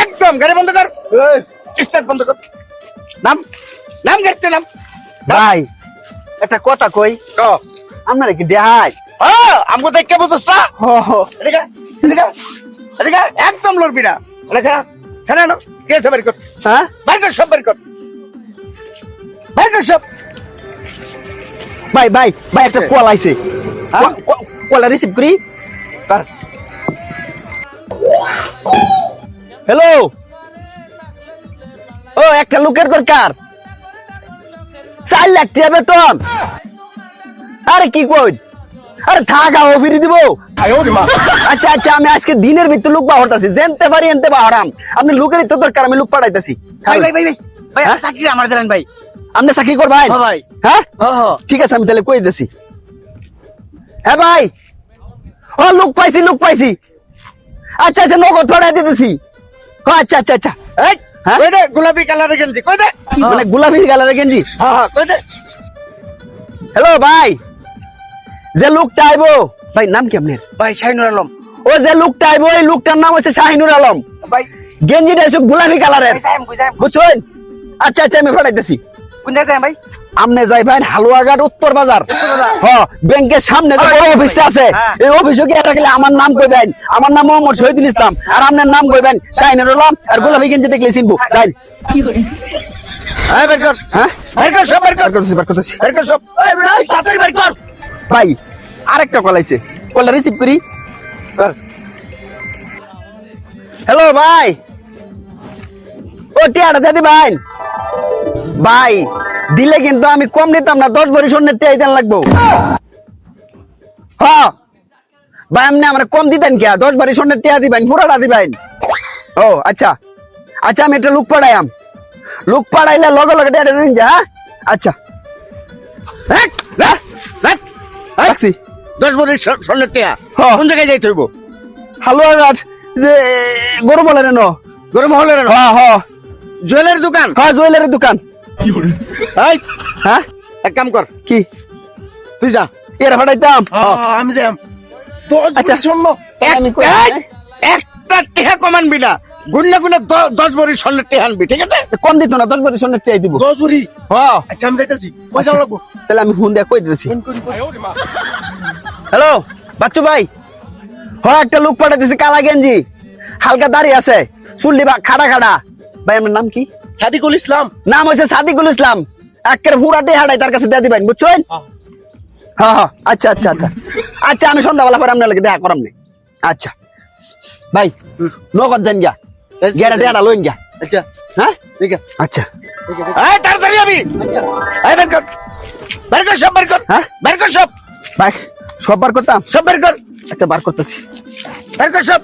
একদম গাড়ি বন্ধ কর। স্টার্ট বন্ধ কর। নাম নাম গাড়িতে নাম। ভাই একটা কথা কই? আপনারা কি দেহাই? ও আমগো দেখকে বুঝছ না। এদিকে এদিকে এদিকে একদম লড়বি না। লেখা খানা কে আছে কর। হ্যাঁ? বাড়ি কর সব বাড়ি কর। বাড়ি কর সব। ভাই ভাই ভাই একটা কল আইছে? কল রিসিভ করি কর হ্যালো ও একটা লোকের দরকার। চার লাখ টাকা বেতন। আরে কি কই? আরে থাকা ও ফিরে দিব। আচ্ছা আচ্ছা আমি আজকে দিনের ভিতরে লোক বাহরতাছি জানতে পারি এনতে বাহরাম আপনি লোকেরই তো দরকার আমি লোক পাঠাইতাছি। ভাই ভাই ভাই ভাই ভাই হ্যাঁ? চাকরি আমার দিলেন ভাই। আপনি চাকরি করবেন ভাই? হ্যাঁ হ্যাঁ? হ্যাঁ ঠিক আছে আমি তাহলে কই দিছি হ্যাঁ ভাই! ও লোক পাইছি লোক পাইছি। আচ্ছা আচ্ছা নগদ ছড়াই দিতেছি আচ্ছা আচ্ছা আচ্ছা। এই হ্যাঁ? কই দে গোলাপি কালারের গেঞ্জি কই দে? মানে গোলাপি গালারে গেঞ্জি? হ্যাঁ হ্যাঁ কই দে? হ্যালো ভাই! যে লোকটা আইবো ভাই নাম কি আপনার? ভাই শাহিনুর আলম। ও যে লোকটা আইবো এই লোকটার নাম হচ্ছে শাহিনুর আলম। ভাই। গেঞ্জিটা গোলাপি কালারের। বুঝছেন? আচ্ছা আচ্ছা আমি ফাটাইতেছি। কোন জায়গায় ভাই? আমনে যাই ভাই হালুয়াঘাট উত্তর বাজার। হ্যাঁ ব্যাংকের সামনে যে বড় অফিসটা আছে। এই অফিসে গিয়ে গেলে আমার নাম কইবেন। আমার নাম মোহাম্মদ শহীদুল ইসলাম। আর আপনার নাম কইবেন শাহিনুর আলম আর গোলাপি গেঞ্জি দেখলে চিনবো। যাই। বের কর। বের কর সব বের কর। বার করতেছি বার করতেছি। বের কর সব। এই বড় তাড়াতাড়ি বের কর। ভাই আরেকটা কল আইছে। কলটা রিসিভ করি? কর হ্যালো ভাই। ও টিয়াটা দাদি ভাই। ভাই দিলে কিন্তু আমি কম নিতাম না দশ ভরি স্বর্ণের টিয়া দিতে লাগবো। হ্যাঁ ভাই আপনি আমার কম দিতেন কে দশ ভরি স্বর্ণের টিয়া দিবেন পুরাটা দিবেন। ও আচ্ছা। আচ্ছা আমি একটা লুক পাড়াইয়াম লুক পাড়াইলে লগে লগে টিয়াটা দিন যা হ্যাঁ? আচ্ছা। রাখছি। দশ বছর স্বর্ণের টিয়া। কোন জায়গায় যাইতে হইব? হালুয়াঘাট যে গরু বলে রেন গরম হলে না? হ্যাঁ হ্যাঁ জুয়েলের দোকান? হ্যাঁ জুয়েলারির দোকান। হ্যাঁ? এক কাম কর। কি? তুই যা এর ফাটাইতাম আমি। যাই দশ আচ্ছা। আমি কই- এই, একটা টিহা কমানবি না। গুনলে গুনলে দশ ভরি স্বর্ণের টিহা আনবি ঠিক আছে? কম দিত না দশ বারি স্বর্ণের টিয়াই দিব। দশ বুড়ি হ্যাঁ। আচ্ছা আমি যাইতেছি। পয়সা লাগবো? তাহলে আমি ফোন দিয়ে কই দিতেছি? হ্যালো বাচ্চু ভাই। হ্যাঁ একটা লোক পাঠাইতেছি কালা গেঞ্জি। হালকা দাড়ি আছে। চুল্লি বা খাড়া খাড়া। ভাই আমার নাম কি? সাদিকুল ইসলাম? নাম হচ্ছে সাদিকুল ইসলাম। একের পুরাটি হাড়াই তার কাছে দিয়ে দিবেন বুঝছেন? হ্যাঁ। হ্যাঁ আচ্ছা আচ্ছা আচ্ছা। আচ্ছা আমি সন্ধ্যাবেলা পরে আপনার দেখা করাম নে। আচ্ছা। ভাই নগদ যান গিয়া। টিয়াটা লইন গিয়া। আচ্ছা। হ্যাঁ? ঠিক আছে আচ্ছা এই তাড়াতাড়ি যাবি। আচ্ছা। এই বের কর। বের কর সব বের কর। হ্যাঁ? বের কর সব। ভাই সব বার করতাম? সব বের কর। আচ্ছা বার করতেছি। বের কর সব।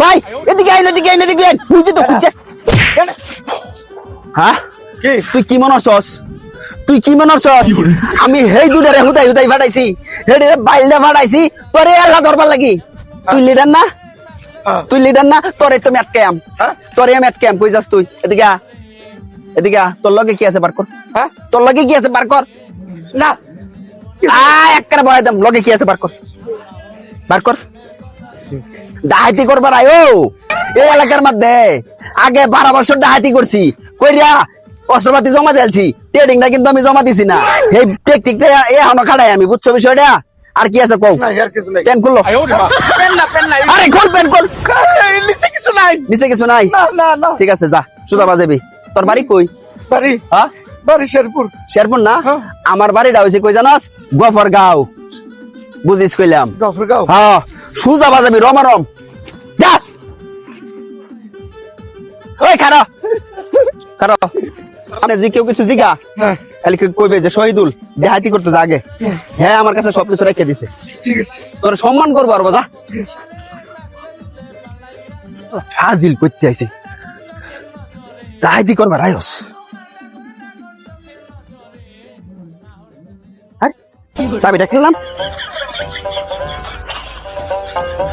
ভাই এদিকে আইন এদিকে আইন এদিকে আইন বুঝছি তো খুঁজছে হ্যাঁ? কি? তুই কি মনে হচ্ছস তুই কি মনে হচ্ছস আমি হেই দুটারে হুদাই হুদাই ফাটাইছি হেডে বাইলদা ফাটাইছি তোরে এলা ধরবার লাগি। তুই লিডার না। তুই লিডার না? তোরে তো ম্যাট ক্যাম? তোরে ম্যাট ক্যাম কই যাস তুই? এদিকে এদিকে তোর লগে কি আছে বার কর? হ্যাঁ? তোর লগে কি আছে বার কর? না। আ একবারে বয় দাম। লগে কি আছে বার কর? বার কর। ডাহাতি করবার আয়ো। এই এলাকার মধ্যে আগে বারো বছর ডাহাতি করছি কইরা অস্ত্রপাতি জমা দিয়েছি ট্রেডিংটা কিন্তু আমি জমা দিছি না। এই টেকটিকটা এখনও খাড়াই আমি বুঝছ বিষয়টা? আর কি আছে কও? কিছু নাই। পেন খুললো? পেন না পেন নাই আরে খোল পেন খোল। নিচে কিছু নাই। নিচে কিছু নাই? না না না। ঠিক আছে যা সুজা বাজাবি। তোর বাড়ি কই? বাড়ি। হ্যাঁ? বাড়ি শেরপুর। শেরপুর না? হ্যাঁ। আমার বাড়িটা হয়েছে কই জানাস? গফর গাঁও বুঝিস কইলাম। গফরগাঁও। হ্যাঁ। সুজা বাজাবি রমারম যা। ওই খারো খারো আপনি যদি কেউ কিছু জিগা খালি কইবে যে শহীদুল দেহাতি করতে যা আগে হ্যাঁ আমার কাছে সবকিছু রেখে দিছে। ঠিক আছে। তোর সম্মান করব আর যা ঠিক আছে। ফাজিল করতে আইছে। ডাহাতি করবার আয়স চাবিটা খেলাম। ha ha